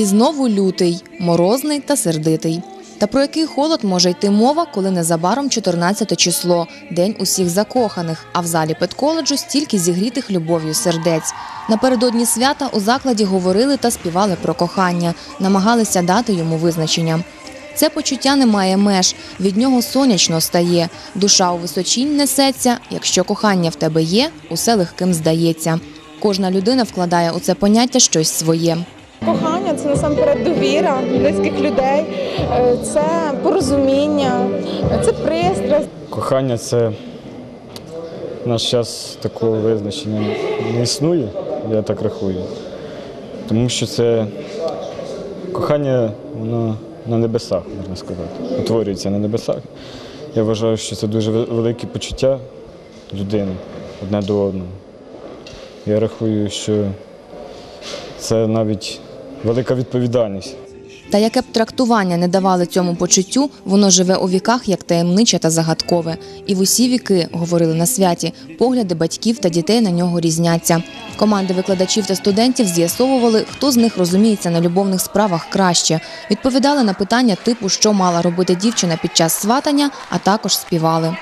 І знову лютий, морозний та сердитий. Та про який холод може йти мова, коли незабаром 14 число, день усіх закоханих, а в залі педколеджу стільки зігрітих любов'ю сердець. Напередодні свята у закладі говорили та співали про кохання, намагалися дати йому визначення. Це почуття не має меж, від нього сонячно стає. Душа у височінь несеться. Якщо кохання в тебе є, усе легким здається. Кожна людина вкладає у це поняття щось своє. Кохання це насамперед довіра близьких людей, е, це порозуміння, це пристрасть. Кохання це в наш час такого визначення не існує, я так рахую. Тому що це кохання, воно на небесах, можна сказати. Утворюється на небесах. Я вважаю, що це дуже велике почуття людини одне до одного. Я рахую, що це навіть велика відповідальність. Та яке б трактування не давали цьому почуттю, воно живе у віках як таємниче та загадкове. І в усі віки, говорили на святі, погляди батьків та дітей на нього різняться. Команди викладачів та студентів з'ясовували, хто з них розуміється на любовних справах краще. Відповідали на питання типу, що мала робити дівчина під час сватання, а також співали.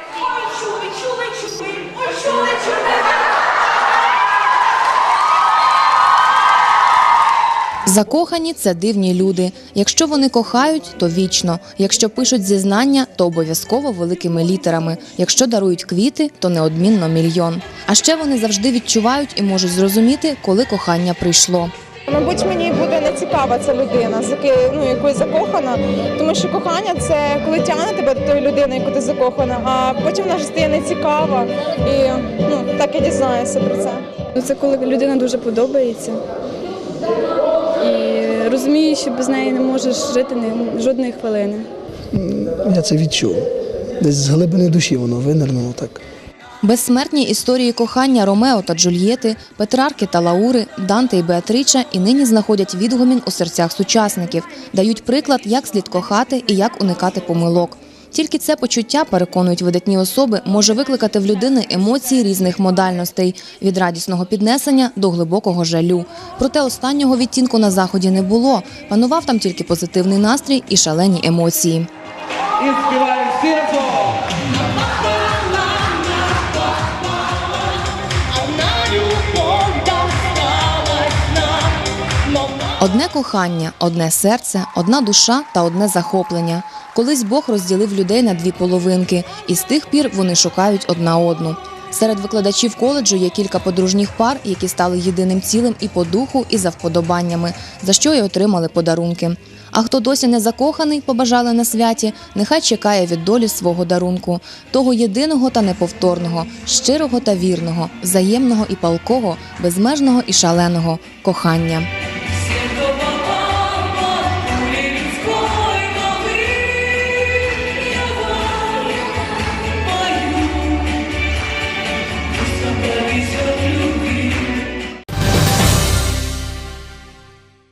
Закохані це дивні люди. Якщо вони кохають, то вічно. Якщо пишуть зізнання, то обов'язково великими літерами. Якщо дарують квіти, то неодмінно мільйон. А ще вони завжди відчувають і можуть зрозуміти, коли кохання прийшло. Мабуть, мені буде не цікава ця людина, з яки- ну, якою закохана, тому що кохання це коли тягне тебе до тої людини, яку ти закохана, а потім вона вже стає нецікава. І ну, так я дізнаюся про це. Ну, Це коли людина дуже подобається і розумієш, що без неї не можеш жити ні- жодної хвилини. Я це відчув. Десь з глибини душі воно винирнуло так. Безсмертні історії кохання Ромео та Джульєти, Петрарки та Лаури, Данте і Беатрича і нині знаходять відгомін у серцях сучасників, дають приклад, як слід кохати і як уникати помилок. Тільки це почуття, переконують видатні особи, може викликати в людини емоції різних модальностей від радісного піднесення до глибокого жалю. Проте останнього відтінку на заході не було. Панував там тільки позитивний настрій і шалені емоції. І співаємо всі Одне кохання, одне серце, одна душа та одне захоплення. Колись Бог розділив людей на дві половинки, і з тих пір вони шукають одна одну. Серед викладачів коледжу є кілька подружніх пар, які стали єдиним цілим і по духу, і за вподобаннями, за що й отримали подарунки. А хто досі не закоханий, побажали на святі, нехай чекає від долі свого дарунку, того єдиного та неповторного, щирого та вірного, взаємного і палкого, безмежного і шаленого кохання.